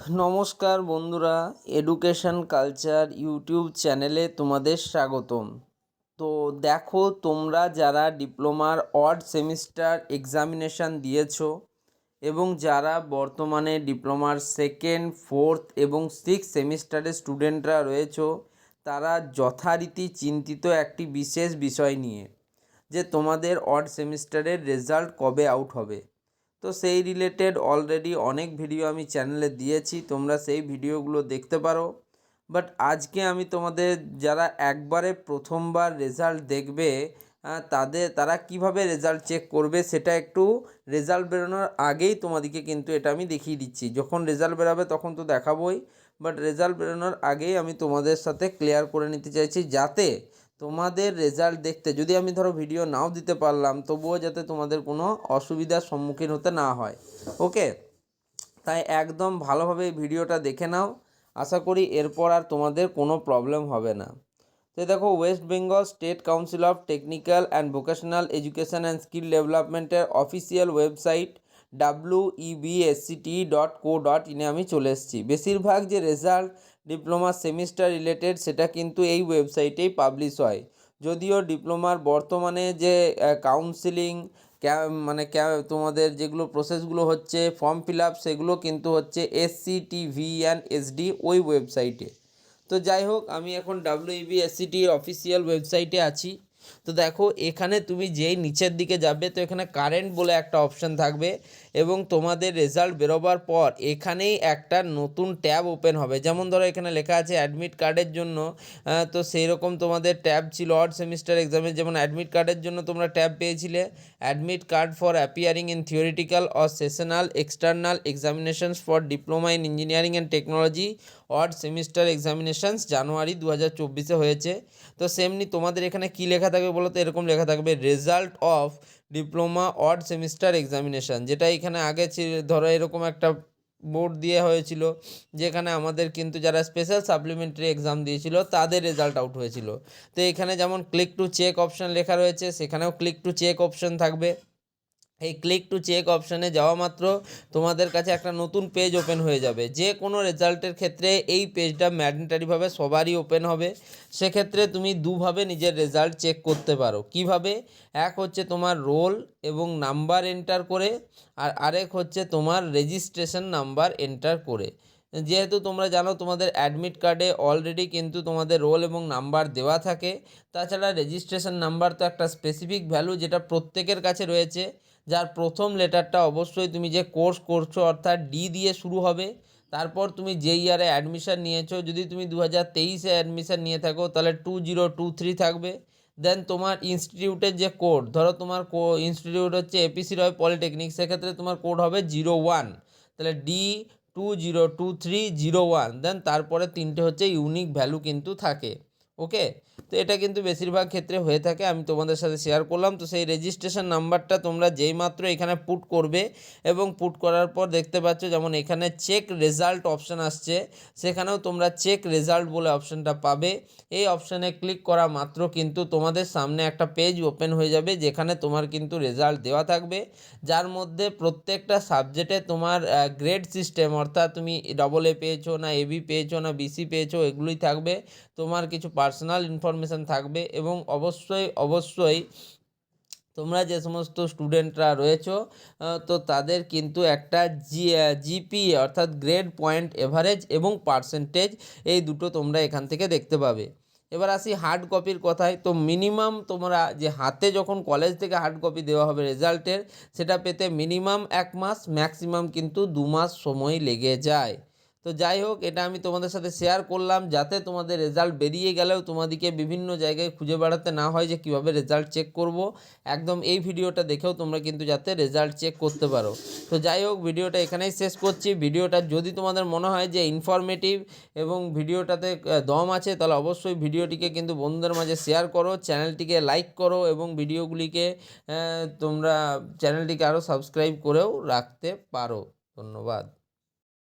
নমস্কার বন্ধুরা education culture YouTube চ্যানেলে তোমাদের স্বাগতম। তো দেখো, তোমরা যারা ডিপ্লোমার অড সেমিস্টার এক্সামিনেশান দিয়েছ এবং যারা বর্তমানে ডিপ্লোমার সেকেন্ড ফোর্থ এবং সিক্স সেমিস্টারের স্টুডেন্টরা রয়েছো, তারা যথারীতি চিন্তিত একটি বিশেষ বিষয় নিয়ে যে তোমাদের অড সেমিস্টারের রেজাল্ট কবে আউট হবে। তো সেই রিলেটেড অলরেডি অনেক ভিডিও আমি চ্যানেলে দিয়েছি, তোমরা সেই ভিডিওগুলো দেখতে পারো। বাট আজকে আমি তোমাদের যারা একবারে প্রথমবার রেজাল্ট দেখবে তাদের, তারা কীভাবে রেজাল্ট চেক করবে সেটা একটু রেজাল্ট বেরোনোর আগেই তোমাদেরকে কিন্তু এটা আমি দেখিয়ে দিচ্ছি। যখন রেজাল্ট বেরোবে তখন তো দেখাবোই বাট রেজাল্ট বেরোনোর আগেই আমি তোমাদের সাথে ক্লিয়ার করে নিতে চাইছি যাতে তোমাদের রেজাল্ট দেখতে, যদি আমি ধরো ভিডিও নাও দিতে পারলাম, তবুও যাতে তোমাদের কোনো অসুবিধার সম্মুখীন হতে না হয়। ওকে তাই একদম ভালোভাবে ভিডিওটা দেখে নাও। আশা করি এরপর আর তোমাদের কোনো প্রবলেম হবে না। তো দেখো West Bengal State Council of Technical and Vocational Education and Skill ডেভেলপমেন্টের official website W EBSCT dot co dot ইনে আমি চলে এসেছি। বেশিরভাগ যে রেজাল্ট ডিপ্লোমা সেমিস্টার রিলেটেড, সেটা কিন্তু এই ওয়েবসাইটেই পাবলিশ হয়। যদিও ডিপ্লোমার বর্তমানে যে কাউন্সিলিং মানে তোমাদের যেগুলো প্রসেসগুলো হচ্ছে ফর্ম ফিল আপ সেগুলো কিন্তু হচ্ছে এসসি টিভি অ্যান্ড এসডি ওই ওয়েবসাইটে। তো যাই হোক, আমি এখন ডাব্লিউবি এসসিটির অফিসিয়াল ওয়েবসাইটে আছি। তো দেখো, এখানে তুমি যেই নিচের দিকে যাবে, তো এখানে কারেন্ট বলে একটা অপশান থাকবে। এবং তোমাদের রেজাল্ট বেরোবার পর এখানেই একটা নতুন ট্যাব ওপেন হবে। যেমন ধরো এখানে লেখা আছে অ্যাডমিট কার্ডের জন্য তো সেই রকম তোমাদের ট্যাব ছিল অড সেমিস্টার এক্সামের যেমন অ্যাডমিট কার্ডের জন্য তোমরা ট্যাব পেয়েছিলে। Admit card for appearing in theoretical or sessional external examinations for diploma in engineering and technology odd semester examinations January দু হাজার চব্বিশে হয়েছে। তো সেমনি তোমাদের এখানে কি লেখা থাকবে বলো তো? এরকম লেখা থাকবে result of diploma odd semester examination, যেটা এখানে আগে ছিল ধরো এরকম একটা বোর্ড দিয়ে হয়েছিল, যেখানে আমাদের কিন্তু যারা স্পেশাল সাপ্লিমেন্টারি এক্সাম দিয়েছিল, তাদের রেজাল্ট আউট হয়েছিল। তো এখানে যেমন ক্লিক টু চেক অপশন লেখা রয়েছে, সেখানেও ক্লিক টু চেক অপশন থাকবে। এই ক্লিক টু চেক অপশানে যাওয়া মাত্র তোমাদের কাছে একটা নতুন পেজ ওপেন হয়ে যাবে। যে কোনো রেজাল্টের ক্ষেত্রে এই পেজটা ম্যান্ডেটারিভাবে সবারই ওপেন হবে। সেক্ষেত্রে তুমি দুভাবে নিজের রেজাল্ট চেক করতে পারো। কীভাবে? এক হচ্ছে তোমার রোল এবং নাম্বার এন্টার করে, আর আরেক হচ্ছে তোমার রেজিস্ট্রেশন নাম্বার এন্টার করে। যেহেতু তোমরা জানো তোমাদের অ্যাডমিট কার্ডে অলরেডি কিন্তু তোমাদের রোল এবং নাম্বার দেওয়া থাকে, তাছাড়া রেজিস্ট্রেশন নাম্বার তো একটা স্পেসিফিক ভ্যালু যেটা প্রত্যেকের কাছে রয়েছে। যার প্রথম লেটারটা অবশ্যই তুমি যে কোর্স করছ, অর্থাৎ ডি দিয়ে শুরু হবে, তারপর তুমি যে ইয়ারে অ্যাডমিশান নিয়েছো, যদি তুমি দু হাজার তেইশে অ্যাডমিশান নিয়ে থাকো, তাহলে টু জিরো টু থ্রি থাকবে। দেন তোমার ইনস্টিটিউটের যে কোড ধরো তোমার কো ইনস্টিটিউট হচ্ছে এপিসি রয় পলিটেকনিক সেক্ষেত্রে তোমার কোড হবে জিরো ওয়ান তাহলে D two zero two three zero one then তারপরে তিনটে হচ্ছে ইউনিক ভ্যালু কিন্তু থাকে। ওকে? তো এটা কিন্তু বেশিরভাগ ক্ষেত্রে হয়ে থাকে, আমি তোমাদের সাথে শেয়ার করলাম। তো সেই রেজিস্ট্রেশন নাম্বারটা তোমরা যেই মাত্র এখানে পুট করবে এবং পুট করার পর দেখতে পাচ্ছ যেমন এখানে চেক রেজাল্ট অপশান আসছে, সেখানেও তোমরা চেক রেজাল্ট বলে অপশানটা পাবে। এই অপশানে ক্লিক করা মাত্র কিন্তু তোমাদের সামনে একটা পেজ ওপেন হয়ে যাবে, যেখানে তোমার কিন্তু রেজাল্ট দেওয়া থাকবে। যার মধ্যে প্রত্যেকটা সাবজেক্টে তোমার গ্রেড সিস্টেম অর্থাৎ তুমি ডবল এ পেয়েছ না এবি পেয়েছ না বিসি পেয়েছ, এগুলোই থাকবে। তোমার কিছু পার্সোনাল ইনফরমেশান থাকবে এবং অবশ্যই অবশ্যই তোমরা যে সমস্ত স্টুডেন্টরা রয়েছো তো তাদের কিন্তু একটা জি জিপি অর্থাৎ গ্রেড পয়েন্ট এভারেজ এবং পার্সেন্টেজ এই দুটো তোমরা এখান থেকে দেখতে পাবে। এবার আসি হার্ড কপির কথায়। তো মিনিমাম তোমরা যে হাতে যখন কলেজ থেকে হার্ড কপি দেওয়া হবে রেজাল্টের সেটা পেতে মিনিমাম এক মাস ম্যাক্সিমাম কিন্তু দু মাস সময় লেগে যায়। তো যাই হোক, এটা আমি তোমাদের সাথে শেয়ার করলাম যাতে তোমাদের রেজাল্ট বেরিয়ে গেলেও তোমাদেরকে বিভিন্ন জায়গায় খুঁজে বেড়াতে না হয় যে কীভাবে রেজাল্ট চেক করব। একদম এই ভিডিওটা দেখেও তোমরা কিন্তু যাতে রেজাল্ট চেক করতে পারো। তো যাই হোক, ভিডিওটা এখানেই শেষ করছি। ভিডিওটা যদি তোমাদের মনে হয় যে ইনফরমেটিভ এবং ভিডিওটাতে দম আছে, তাহলে অবশ্যই ভিডিওটিকে কিন্তু বন্ধুদের মাঝে শেয়ার করো চ্যানেলটিকে লাইক করো এবং ভিডিওগুলিকে তোমরা চ্যানেলটিকে আরও সাবস্ক্রাইব করেও রাখতে পারো। ধন্যবাদ।